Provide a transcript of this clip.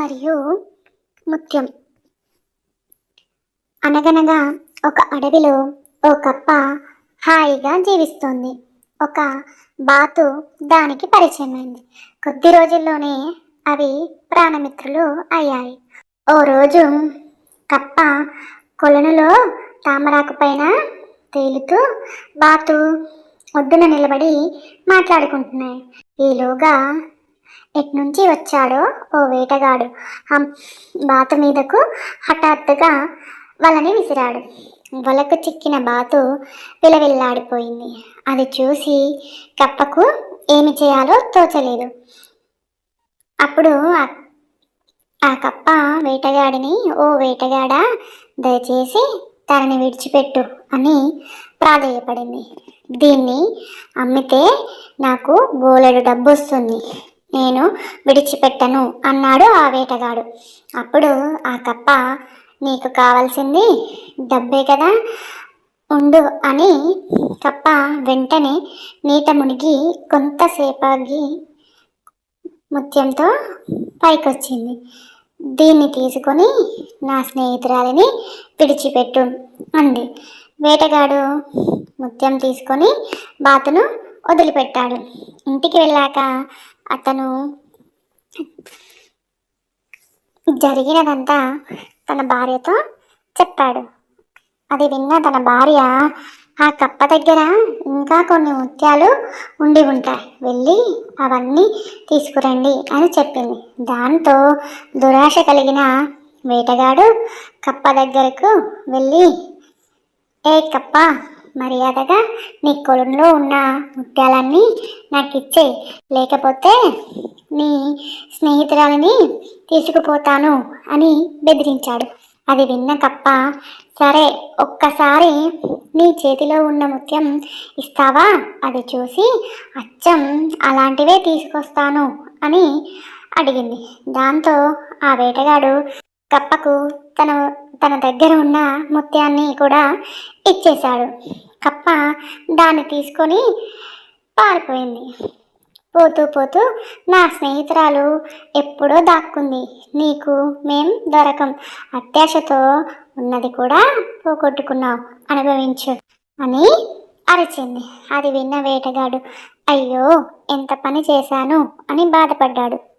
మరియు ముత్యం. అనగనగా ఒక అడవిలో ఓ కప్ప హాయిగా జీవిస్తోంది. ఒక బాతు దానికి పరిచయమైంది. కొద్ది రోజుల్లోనే అవి ప్రాణమిత్రులు అయ్యాయి. ఓ రోజు కప్ప కొలనులో తామరాకు పైన తేలుతూ బాతు ఒడ్డున నిలబడి మాట్లాడుకుంటున్నాయి ఈలోగా ఎట్నుంచి వచ్చాడో ఓ వేటగాడు. హం బాతు మీదకు హఠాత్తుగా వలని విసిరాడు. వలకు చిక్కిన బాతు విలవిల్లాడిపోయింది. అది చూసి కప్పకు ఏమి చేయాలో తోచలేదు. అప్పుడు ఆ- ఆ కప్ప వేటగాడిని ఓ వేటగాడా దయచేసి తనని విడిచిపెట్టు అని ప్రాధేయపడింది. దీన్ని అమ్మితే నాకు బోలెడు డబ్బు వస్తుంది నేను విడిచిపెట్టను అన్నాడు ఆ వేటగాడు. అప్పుడు ఆ కప్ప నీకు కావాల్సింది డబ్బే కదా ఉండు అని కప్ప వెంటనే నీట మునిగి కొంతసేపాగి ముత్యంతో పైకొచ్చింది. దీన్ని తీసుకొని నా స్నేహితురాలిని విడిచిపెట్టు అంది. వేటగాడు ముత్యం తీసుకొని బాతును వదిలిపెట్టాడు. ఇంటికి వెళ్ళాక అతను జరిగినదంతా తన భార్యతో చెప్పాడు. అది విన్న తన భార్య ఆ కప్ప దగ్గర ఇంకా కొన్ని ముత్యాలు ఉండి ఉంటాయి. వెళ్ళి అవన్నీ తీసుకురండి అని చెప్పింది. దాంతో దురాశ కలిగిన వేటగాడు కప్ప దగ్గరకు వెళ్ళి ఏ కప్ప మర్యాదగా నీ కొలంలో ఉన్న ముత్యాలన్నీ నాకు ఇచ్చే లేకపోతే నీ స్నేహితురాలని తీసుకుపోతాను అని బెదిరించాడు. అది విన్న కప్ప సరే ఒక్కసారి నీ చేతిలో ఉన్న ముత్యం ఇస్తావా? అది చూసి అచ్చం అలాంటివే తీసుకొస్తాను అని అడిగింది. దాంతో ఆ వేటగాడు కప్పకు తన తన దగ్గర ఉన్న ముత్యాన్ని కూడా ఇచ్చేశాడు. కప్ప దాన్ని తీసుకొని పారిపోయింది. పోతూ పోతూ నా స్నేహితురాలు ఎప్పుడో దాక్కుంది. నీకు మేం దొరకం. అత్యాశతో ఉన్నది కూడా పోగొట్టుకున్నావు. అనుభవించు అని అరిచింది. అది విన్న వేటగాడు అయ్యో ఎంత పని చేశాను అని బాధపడ్డాడు.